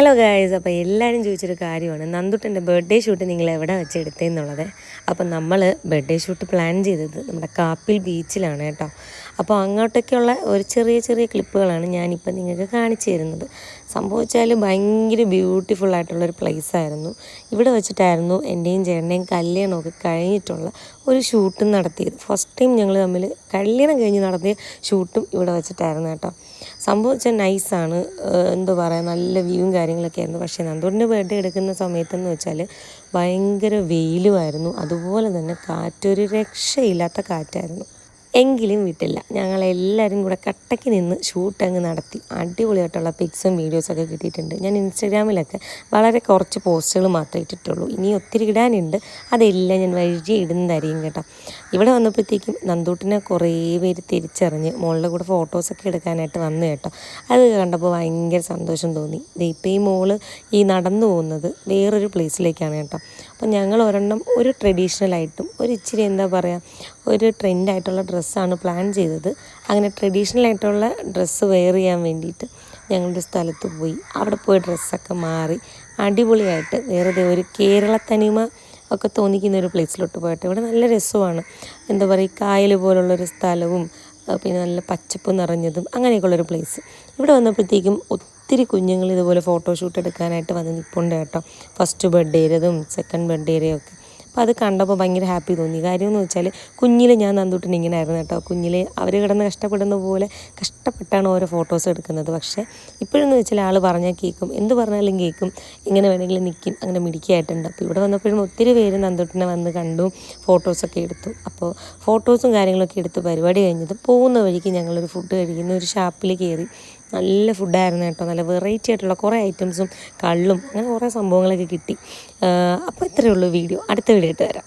Hello guys അപ്പോൾ എല്ലാവരും ചോദിച്ചൊരു കാര്യമാണ്. നന്ദുട്ടന്റെ ബർത്ത്ഡേ ഷൂട്ട് നിങ്ങൾ എവിടെ വെച്ച് എടുത്തതെന്നുള്ളത് അപ്പോൾ നമ്മൾ ബർത്ത്ഡേ ഷൂട്ട് പ്ലാൻ ചെയ്തത് നമ്മുടെ കാപ്പിൽ ബീച്ചിലാണ് കേട്ടോ. അപ്പോൾ അങ്ങോട്ടൊക്കെയുള്ള ഒരു ചെറിയ ചെറിയ ക്ലിപ്പുകളാണ് ഞാനിപ്പോൾ നിങ്ങൾക്ക് കാണിച്ചു തരുന്നത്. സംഭവിച്ചാൽ ഭയങ്കര ബ്യൂട്ടിഫുൾ ആയിട്ടുള്ളൊരു ആയിരുന്നു. ഇവിടെ വെച്ചിട്ടായിരുന്നു എന്റെയും ചേട്ടന്റെയും കല്യാണമൊക്കെ കഴിഞ്ഞിട്ടുള്ള ഒരു ഷൂട്ടും നടത്തിയത്. ഫസ്റ്റ് ടൈം ഞങ്ങൾ തമ്മിൽ കല്യാണം കഴിഞ്ഞ് നടത്തിയ ഷൂട്ടും ഇവിടെ വെച്ചിട്ടായിരുന്നു കേട്ടോ. സംഭവം വെച്ചാൽ നൈസാണ് എന്താ പറയുക നല്ല വ്യൂവും കാര്യങ്ങളൊക്കെ ആയിരുന്നു. പക്ഷേ നന്ദൂരിന്റെ ബർത്ത്ഡേ എടുക്കുന്ന സമയത്തെന്ന് വെച്ചാൽ ഭയങ്കര വെയിലുമായിരുന്നു. അതുപോലെ തന്നെ കാറ്റൊരു രക്ഷയില്ലാത്ത കാറ്റായിരുന്നു. എങ്കിലും വിട്ടില്ല. ഞങ്ങളെല്ലാവരും കൂടെ കട്ടയ്ക്ക് നിന്ന് ഷൂട്ട് അങ്ങ് നടത്തി. അടിപൊളിയായിട്ടുള്ള പിക്സും വീഡിയോസൊക്കെ കിട്ടിയിട്ടുണ്ട്. ഞാൻ ഇൻസ്റ്റാഗ്രാമിലൊക്കെ വളരെ കുറച്ച് പോസ്റ്റുകൾ മാത്രമേ ഇട്ടിട്ടുള്ളൂ. ഇനി ഒത്തിരി ഇടാനുണ്ട്. അതെല്ലാം ഞാൻ വഴി ഇടുന്നതായിരിക്കും കേട്ടോ. ഇവിടെ വന്നപ്പോഴത്തേക്കും നന്ദൂട്ടിനെ കുറേ പേര് തിരിച്ചറിഞ്ഞ് മോളുടെ കൂടെ ഫോട്ടോസൊക്കെ എടുക്കാനായിട്ട് വന്നു കേട്ടോ. അത് കണ്ടപ്പോൾ ഭയങ്കര സന്തോഷം തോന്നി. ഇപ്പോൾ ഈ മോൾ ഈ നടന്നു പോകുന്നത് വേറൊരു പ്ലേസിലേക്കാണ് കേട്ടോ. അപ്പം ഞങ്ങൾ ഒരെണ്ണം ഒരു ട്രഡീഷണൽ ആയിട്ടും ഒരു ഇച്ചിരി എന്താ പറയുക ഒരു ട്രെൻഡായിട്ടുള്ള ഡ്രസ്സാണ് പ്ലാൻ ചെയ്തത്. അങ്ങനെ ട്രഡീഷണൽ ആയിട്ടുള്ള ഡ്രസ്സ് വെയർ ചെയ്യാൻ വേണ്ടിയിട്ട് ഞങ്ങളുടെ സ്ഥലത്ത് പോയി. അവിടെ പോയി ഡ്രസ്സൊക്കെ മാറി അടിപൊളിയായിട്ട് വേറെ ഒരു കേരള തനിമ ഒക്കെ തോന്നിക്കുന്ന ഒരു പ്ലേസിലോട്ട് പോയിട്ട് ഇവിടെ നല്ല രസമാണ്. എന്താ പറയുക കായൽ പോലുള്ളൊരു സ്ഥലവും പിന്നെ നല്ല പച്ചപ്പ് നിറഞ്ഞതും അങ്ങനെയൊക്കെയുള്ളൊരു പ്ലേസ്. ഇവിടെ വന്നപ്പോഴത്തേക്കും ഒത്തിരി കുഞ്ഞുങ്ങൾ ഇതുപോലെ ഫോട്ടോഷൂട്ട് എടുക്കാനായിട്ട് വന്ന് നിൽപ്പുണ്ട് കേട്ടോ. ഫസ്റ്റ് ബർത്ത്ഡേരതും സെക്കൻഡ് ബർത്ത്ഡേയും ഒക്കെ. അപ്പോൾ അത് കണ്ടപ്പോൾ ഭയങ്കര ഹാപ്പി തോന്നി. കാര്യം എന്ന് വെച്ചാൽ കുഞ്ഞിൽ ഞാൻ നന്ദൂട്ടിന് ഇങ്ങനെ ആയിരുന്നു കേട്ടോ. കുഞ്ഞിൽ അവർ കിടന്ന് കഷ്ടപ്പെടുന്ന പോലെ കഷ്ടപ്പെട്ടാണ് ഓരോ ഫോട്ടോസ് എടുക്കുന്നത്. പക്ഷേ ഇപ്പോഴെന്ന് വെച്ചാൽ ആൾ പറഞ്ഞാൽ കേൾക്കും എന്ത് പറഞ്ഞാലും കേൾക്കും ഇങ്ങനെ വേണമെങ്കിലും നിൽക്കും അങ്ങനെ മിടിക്കായിട്ടുണ്ട് അപ്പോൾ ഇവിടെ വന്നപ്പോഴും ഒത്തിരി പേര് നന്ദൂട്ടിനെ വന്ന് കണ്ടു ഫോട്ടോസൊക്കെ എടുത്തു. അപ്പോൾ ഫോട്ടോസും കാര്യങ്ങളൊക്കെ എടുത്ത് പരിപാടി കഴിഞ്ഞത് പോകുന്ന വഴിക്ക് ഞങ്ങളൊരു ഫുഡ് കഴിക്കുന്ന ഒരു ഷാപ്പിൽ കയറി നല്ല ഫുഡായിരുന്നു കേട്ടോ. നല്ല വെറൈറ്റി ആയിട്ടുള്ള കുറേ ഐറ്റംസും കള്ളും അങ്ങനെ കുറേ സംഭവങ്ങളൊക്കെ കിട്ടി. അപ്പോൾ ഇത്രയേ ഉള്ളൂ വീഡിയോ. അടുത്ത വീഡിയോ ഇട്ട് തരാം